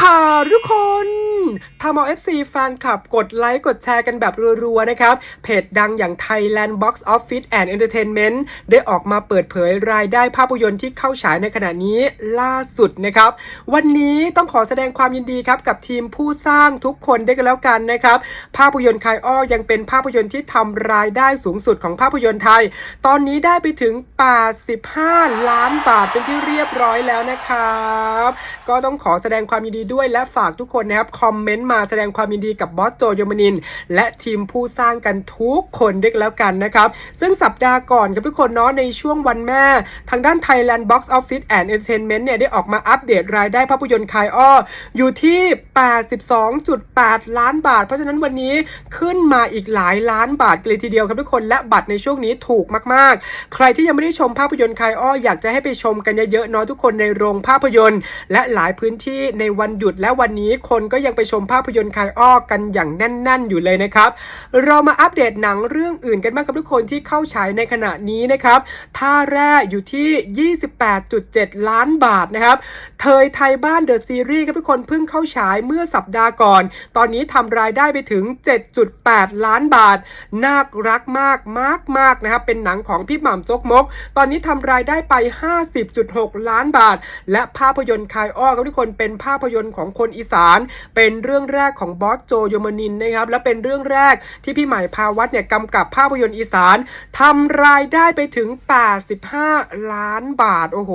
ค่ะทุกคน ทำเอา FC แฟนคลับกดไลค์กดแชร์กันแบบรัวๆนะครับ เพจดังอย่าง Thailand Box Office and Entertainment ได้ออกมาเปิดเผยรายได้ภาพยนตร์ที่เข้าฉายในขณะนี้ล่าสุดนะครับ วันนี้ต้องขอแสดงความยินดีครับ กับทีมผู้สร้างทุกคนได้กันแล้วกันนะครับ ภาพยนตร์คายอ้อยังเป็นภาพยนตร์ที่ทำรายได้สูงสุดของภาพยนตร์ไทย ตอนนี้ได้ไปถึง 85 ล้านบาทเป็นที่เรียบร้อยแล้วนะครับ ก็ต้องขอแสดงความยินดีด้วยและฝากทุกคนนะครับคอมเมนต์มาแสดงความยินดีกับบอสโจโยมนิน และทีมผู้สร้างกันทุกคนด้วยกันแล้วกันนะครับ ซึ่งสัปดาห์ก่อนครับทุกคนเนาะในช่วงวันแม่ ทางด้าน Thailand Box Office and Entertainment เนี่ยได้ออกมาอัปเดตรายได้ภาพยนตร์คายอ้ออยู่ที่ 82.8 ล้านบาท เพราะฉะนั้นวันนี้ขึ้นมาอีกหลายล้านบาทเลยทีเดียวครับทุกคนและบัตรในช่วงนี้ถูกมากๆ ใครที่ยังไม่ได้ชมภาพยนตร์คายอ้ออยากจะให้ไปชมกันเยอะๆเนาะทุกคนในโรงภาพยนตร์ และหลายพื้นที่ในวันหยุดและวันนี้คนก็ยังไปชมภาพยนตร์คายอ้อกันอย่างแน่น ๆ อยู่เลยนะครับ เรามาอัปเดตหนังเรื่องอื่นกันบ้างครับทุกคนที่เข้าฉายในขณะนี้นะครับท่าแร่อยู่ที่ 28.7 ล้านบาทนะครับเทยไทยบ้านเดอะซีรีส์ครับทุกคนเพิ่งเข้าฉายเมื่อสัปดาห์ก่อน ตอนนี้ทำรายได้ไปถึง 7.8 ล้านบาทน่ารักมากมากมากนะครับเป็นหนังของพี่หม่ำจกมก ตอนนี้ทำรายได้ไป 50.6 ล้านบาท และภาพยนตร์คายอ้อครับทุกคนเป็นภาพยนตร์ของคนอีสาน เป็นเรื่องแรกของบอสโจโยมานินนะครับและเป็นเรื่องแรกที่พี่ใหม่พาวัดเนี่ยกำกับภาพยนตร์อีสานทำรายได้ไปถึง 85 ล้านบาทโอ้โห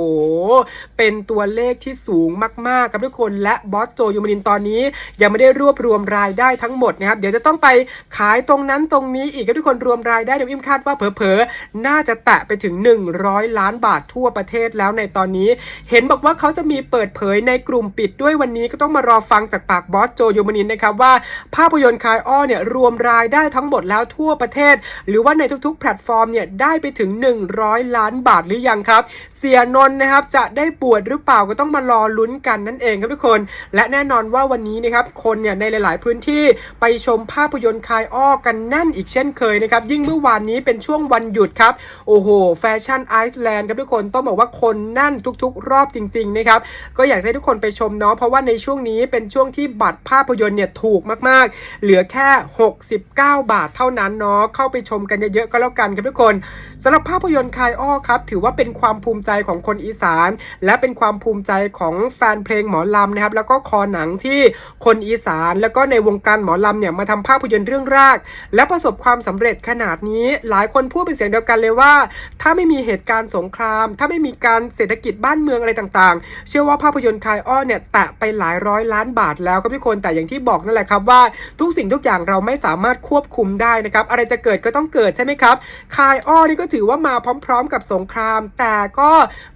เป็นตัวเลขที่สูงมากๆครับทุกคนและบอสโจยมานินตอนนี้ ยังไม่ได้รวบรวมรายได้ทั้งหมดนะครับเดี๋ยวจะต้องไปขายตรงนั้นตรงนี้อีกครับทุกคนรวมรายได้เดี๋ยวอิมคาดว่าเผลอๆ น่าจะแตะไปถึง 100 ล้านบาททั่วประเทศแล้วในตอนนี้ เห็นบอกว่าเขาจะมีเปิดเผยในกลุ่มปิดด้วยวันนี้ก็ต้องมารอฟังจากปากบอสโจยูมานินนะครับว่าภาพยนตร์คายอ้อเนี่ยรวมรายได้ทั้งหมดแล้วทั่วประเทศ หรือว่าในทุกๆ แพลตฟอร์มเนี่ยได้ไปถึง 100 ล้านบาทหรือยังครับ เสียนนท์นะครับจะได้บวชหรือเปล่าก็ต้องมารอลุ้นกันนั่นเองครับทุกคน และแน่นอนว่าวันนี้นะครับคนเนี่ยในหลายๆ พื้นที่ไปชมภาพยนตร์คายอ้อกันแน่นอีกเช่นเคยนะครับยิ่งเมื่อวานนี้เป็นช่วงวันหยุดครับโอ้โหแฟชั่นไอซ์แลนด์ครับทุกคนต้องบอกว่าคนแน่นทุกๆ รอบจริงๆนะครับก็อยากให้ทุกคนไปชมเนาะเพราะว่าในช่วงนี้เป็นช่วงที่บัตรภาพยนตร์เนี่ยถูกมากๆ เหลือแค่ 69 บาทเท่านั้นเนาะเข้าไปชมกันเยอะๆก็แล้วกันครับทุกคนสำหรับภาพยนตร์คายอ้อครับ ถือว่าเป็นความภูมิใจของคนอีสาน และเป็นความภูมิใจของแฟนเพลงหมอลำนะครับแล้วก็คอหนังที่คนอีสาน แล้วก็ในวงการหมอลำเนี่ยมาทำภาพยนตร์เรื่องแรกและประสบความสำเร็จขนาดนี้ หลายคนพูดเป็นเสียงเดียวกันเลยว่า ถ้าไม่มีเหตุการณ์สงคราม ถ้าไม่มีการเศรษฐกิจบ้านเมืองอะไรต่างๆ เชื่อว่าภาพยนตร์คายอ้อเนี่ยแตะไปหลายร้อยล้านบาทแล้วครับทุกคนแต่อย่างที่บอกนั่นแหละครับว่าทุกสิ่งทุกอย่างเราไม่สามารถควบคุมได้นะครับอะไรจะเกิดก็ต้องเกิดใช่ไหมครับคายอ้อนี่ก็ถือว่ามาพร้อม ๆ กับสงคราม แต่ก็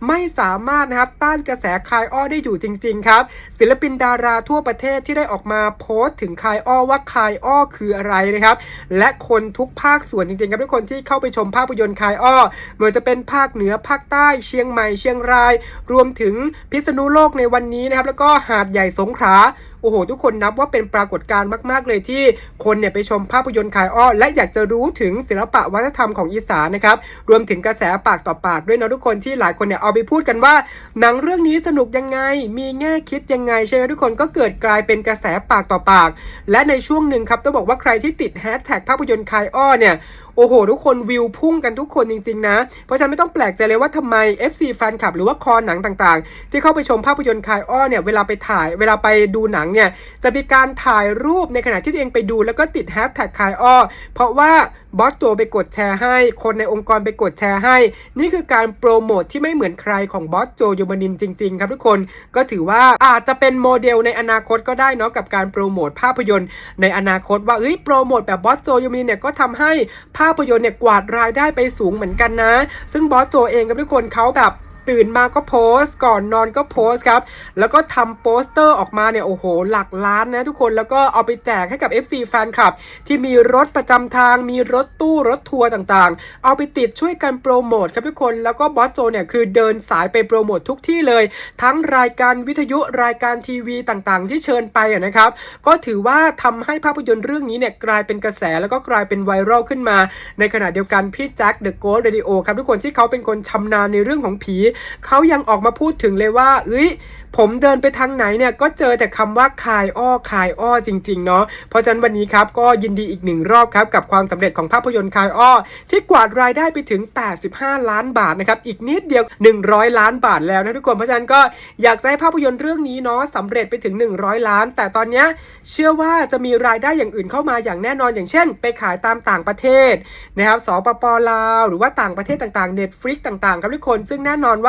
ไม่สามารถนะครับต้านกระแสคายอ้อได้อยู่จริง ๆ ครับ ศิลปินดาราทั่วประเทศที่ได้ออกมาโพสต์ถึงคายอ้อว่าคายอ้อคืออะไรนะครับ และคนทุกภาคส่วนจริงๆครับทุกคนที่เข้าไปชมภาพยนตร์คายอ้อไม่ว่าจะเป็นภาคเหนือภาคใต้เชียงใหม่เชียงราย รวมถึงพิษณุโลกในวันนี้นะครับแล้วก็หาดใหญ่สงขลา โอ้โห ทุกคนนับว่าเป็นปรากฏการณ์มาก ๆ เลยที่คนเนี่ยไปชมภาพยนตร์คายอ้อ และอยากจะรู้ถึงศิลปะวัฒนธรรมของอีสานนะครับ รวมถึงกระแสปากต่อปากด้วยนะทุกคนที่หลายคนเนี่ยเอาไปพูดกันว่า หนังเรื่องนี้สนุกยังไง มีแง่คิดยังไงใช่ไหมทุกคนก็เกิดกลายเป็นกระแสปากต่อปาก และในช่วงหนึ่งครับต้องบอกว่าใครที่ติดแฮชแท็กภาพยนตร์คายอ้อเนี่ยโอ้โห ทุกคนวิวพุ่งกันทุกคนจริงๆนะ เพราะฉะนั้นไม่ต้องแปลกใจเลยว่าทำไม FC แฟนคลับหรือว่าคอหนังต่างๆ ที่เข้าไปชมภาพยนตร์คายอ้อเนี่ยเวลาไปถ่ายเวลาไปดูหนังเนี่ยจะมีการถ่ายรูปในขณะที่ตัวเองไปดูแล้วก็ติดแฮชแท็กคายอ้อเพราะว่าบอสตัวไปกดแชร์ให้ คนในองค์กรไปกดแชร์ให้ นี่คือการโปรโมทที่ไม่เหมือนใครของบอสโจโยมานินจริง ๆ ครับทุกคนก็ถือว่าอาจจะเป็นโมเดลในอนาคตก็ได้เนาะกับการโปรโมทภาพยนตร์ในอนาคตว่าเอ้ยโปรโมทแบบบอสโจโยมานินเนี่ยก็ทำให้ภาพยนตร์เนี่ยกวาดรายได้ไปสูงเหมือนกันนะ ซึ่งบอสโจเองกับทุกคนเขาแบบ ตื่นมาก็โพสต์ ก่อนนอนก็โพสต์ครับ แล้วก็ทำโปสเตอร์ออกมาเนี่ยโอ้โห หลักล้านนะทุกคนแล้วก็เอาไปแจกให้กับ FC แฟนคลับ ที่มีรถประจำทาง มีรถตู้รถทัวร์ต่างๆ เอาไปติดช่วยกันโปรโมทครับทุกคนแล้วก็บอสโจเนี่ยคือเดินสายไปโปรโมททุกที่เลย ทั้งรายการวิทยุรายการทีวีต่างๆ ที่เชิญไปนะครับ ก็ถือว่าทำให้ภาพยนตร์เรื่องนี้เนี่ยกลายเป็นกระแสแล้วก็กลายเป็นไวรัลขึ้นมา ในขณะเดียวกันพี่แจ็คเดอะโกสเรดิโอครับทุกคนที่เขาเป็นคนชำนาญในเรื่องของผีเขายังออกมาพูดถึงเลยว่าเอ้ยผมเดินไปทางไหนเนี่ยก็เจอแต่คำว่าคายอ้อคายอ้อจริงๆเนาะเพราะฉะนั้นวันนี้ครับก็ยินดีอีกหนึ่งรอบครับกับความสำเร็จของภาพยนตร์คายอ้อที่กวาดรายได้ไปถึง 85 ล้านบาทนะครับอีกนิดเดียว 100 ล้านบาทแล้วนะทุกคนเพราะฉะนั้นก็อยากจะให้ภาพยนตร์เรื่องนี้เนาะสำเร็จไปถึง 100 ล้าน แต่ตอนเนี้ยเชื่อว่าจะมีรายได้อย่างอื่นเข้ามาอย่างแน่นอนอย่างเช่น ไปขายตามต่างประเทศนะครับสปปลาวหรือว่าต่างประเทศต่างๆ Netflix ต่างๆ ครับทุกคนซึ่งแน่นอนว่า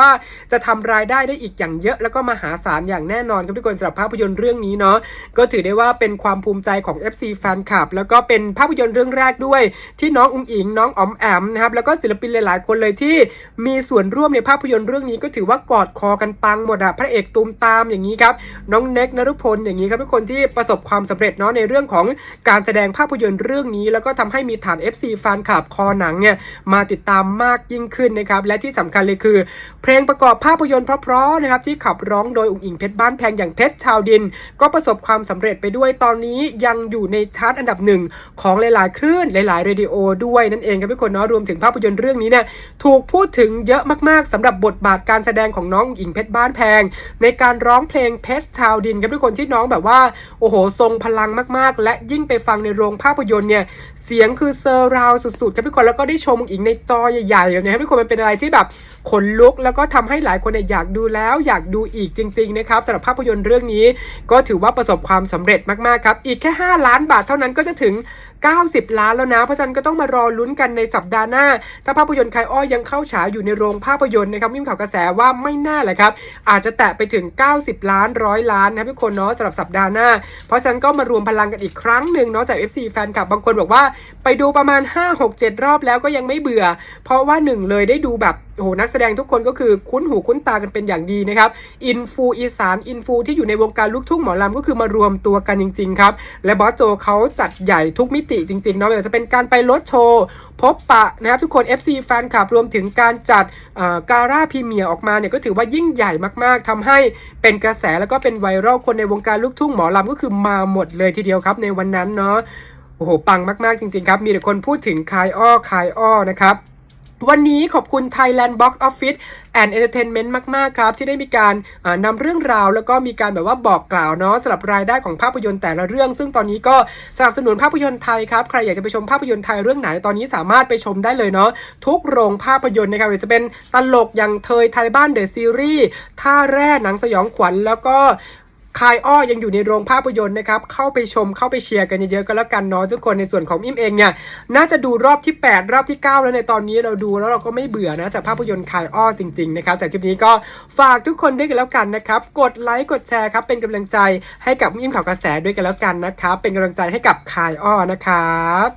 จะทำรายได้ได้อีกอย่างเยอะ แล้วก็มหาศาลอย่างแน่นอนครับทุกคนสำหรับภาพยนตร์เรื่องนี้เนาะก็ถือได้ว่าเป็นความภูมิใจของ FC แฟนคลับแล้วก็เป็นภาพยนตร์เรื่องแรกด้วย ที่น้องอุ้งอิงน้องอ๋อมแอมนะครับแล้วก็ศิลปินหลาย ๆ คนเลยที่มีส่วนร่วมในภาพยนตร์เรื่องนี้ก็ถือว่ากอดคอกันปังหมดอะพระเอกตูมตามอย่างนี้ครับน้องเน็กนรุพลอย่างนี้ครับทุกคนที่ประสบความสำเร็จเนาะในเรื่องของการแสดงภาพยนตร์เรื่องนี้ แล้วก็ทำให้มีฐาน FC แฟนคลับคอหนังเนี่ยมาติดตามมากยิ่งขึ้นนะครับและที่สำคัญเลยคือเพลงประกอบภาพยนตร์เพราะๆนะครับที่ขับร้องโดยอุ๋งอิงเพชรบ้านแพงอย่างเพชรชาวดิน ก็ประสบความสำเร็จไปด้วยตอนนี้ยังอยู่ในชาร์ตอันดับหนึ่งของหลายๆ คลื่นหลายๆเรดิโอด้วยนั่นเองครับทุกคนเนาะรวมถึงภาพยนตร์เรื่องนี้เนี่ยถูกพูดถึงเยอะมากๆสำหรับบทบาทการแสดงของน้องอุ๋งอิงเพชรบ้านแพง ในการร้องเพลงเพชรชาวดินครับทุกคนที่น้องแบบว่าโอ้โหทรงพลังมากๆ และยิ่งไปฟังในโรงภาพยนตร์เนี่ยเสียงคือเซอร์ราวสุดๆครับทุกคนแล้วก็ได้ชมอุ๋งอิงในจอใหญ่ๆแบบนี้ครับทุกคนมันเป็นอะไรที่แบบขนลุกแล้วก็ทำให้หลายคนเนี่ยอยากดูแล้วอยากดูอีกจริงๆนะครับสำหรับภาพยนตร์เรื่องนี้ ก็ถือว่าประสบความสำเร็จมากๆครับอีกแค่ 5 ล้านบาทเท่านั้นก็จะถึง 90 ล้านแล้วนะเพราะฉะนั้นก็ต้องมารอลุ้นกันในสัปดาห์หน้า ถ้าภาพยนตร์คายอ้อยังเข้าฉายอยู่ในโรงภาพยนตร์นะครับมิ่งข่าวกระแสว่าไม่น่แหละครับอาจจะแตะไปถึง 90 ล้านร้อยล้านนะทุกคนเนาะสำหรับสัปดาห์หน้า เพราะฉะนั้นก็มารวมพลังกันอีกครั้งหนึ่งเนาะจาก FC แฟนคลับบางคนบอกว่า ไปดูประมาณ 5 6 7 รอบแล้วก็ยังไม่เบื่อ เพราะว่าหนึ่งเลยได้ดูแบบ โอ้โหนักแสดงทุกคนก็คือคุ้นหูคุ้นตากันเป็นอย่างดีนะครับ อินฟูอีสานอินฟูที่อยู่ในวงการลูกทุ่งหมอลำก็คือมารวมตัวกันจริงๆครับและบอสโจเขาจัดใหญ่ทุกมิติจริงๆเนาะไม่ว่าจะเป็นการไปรถโชว์ พบปะนะครับทุกคน FC แฟนคลับรวมถึงการจัดการ่าพรีเมียร์ออกมาเนี่ยก็ถือว่ายิ่งใหญ่มากๆทำให้เป็นกระแสแล้วก็เป็นไวรัลคนในวงการลูกทุ่งหมอลำก็คือมาหมดเลยทีเดียวครับในวันนั้นเนาะโอ้โหปังมากๆจริงๆครับมีแต่คนพูดถึงคายอ้อคายอ้อนะครับ วันนี้ขอบคุณ Thailand Box Office and Entertainment มาก ๆ ครับ ที่ได้มีการนำเรื่องราว แล้วก็มีการแบบว่าบอกกล่าวเนาะสำหรับรายได้ของภาพยนตร์แต่ละเรื่อง ซึ่งตอนนี้ก็สนับสนุนภาพยนตร์ไทยครับใครอยากจะไปชมภาพยนตร์ไทยเรื่องไหนตอนนี้สามารถไปชมได้เลยเนาะทุกโรงภาพยนตร์นะครับจะเป็นตลกอย่างเทยไทยบ้านเดอะซีรีส์ท่าแร่หนังสยองขวัญแล้วก็ คายอ้อยังอยู่ในโรงภาพยนตร์นะครับ เข้าไปชมเข้าไปเชียร์กันเยอะๆก็แล้วกันเนาะทุกคนในส่วนของอิมเองเนี่ยน่าจะดูรอบที่ 8 รอบที่ 9 แล้วในตอนนี้เราดูแล้วเราก็ไม่เบื่อนะจากภาพยนตร์คายอ้อจริงๆนะครับแต่คลิปนี้ก็ฝากทุกคนด้วยกันแล้วกันนะครับ กดไลค์กดแชร์ครับเป็นกำลังใจให้กับอิมข่าวกระแสด้วยกันแล้วกันนะครับเป็นกำลังใจให้กับคายอ้อนะครับ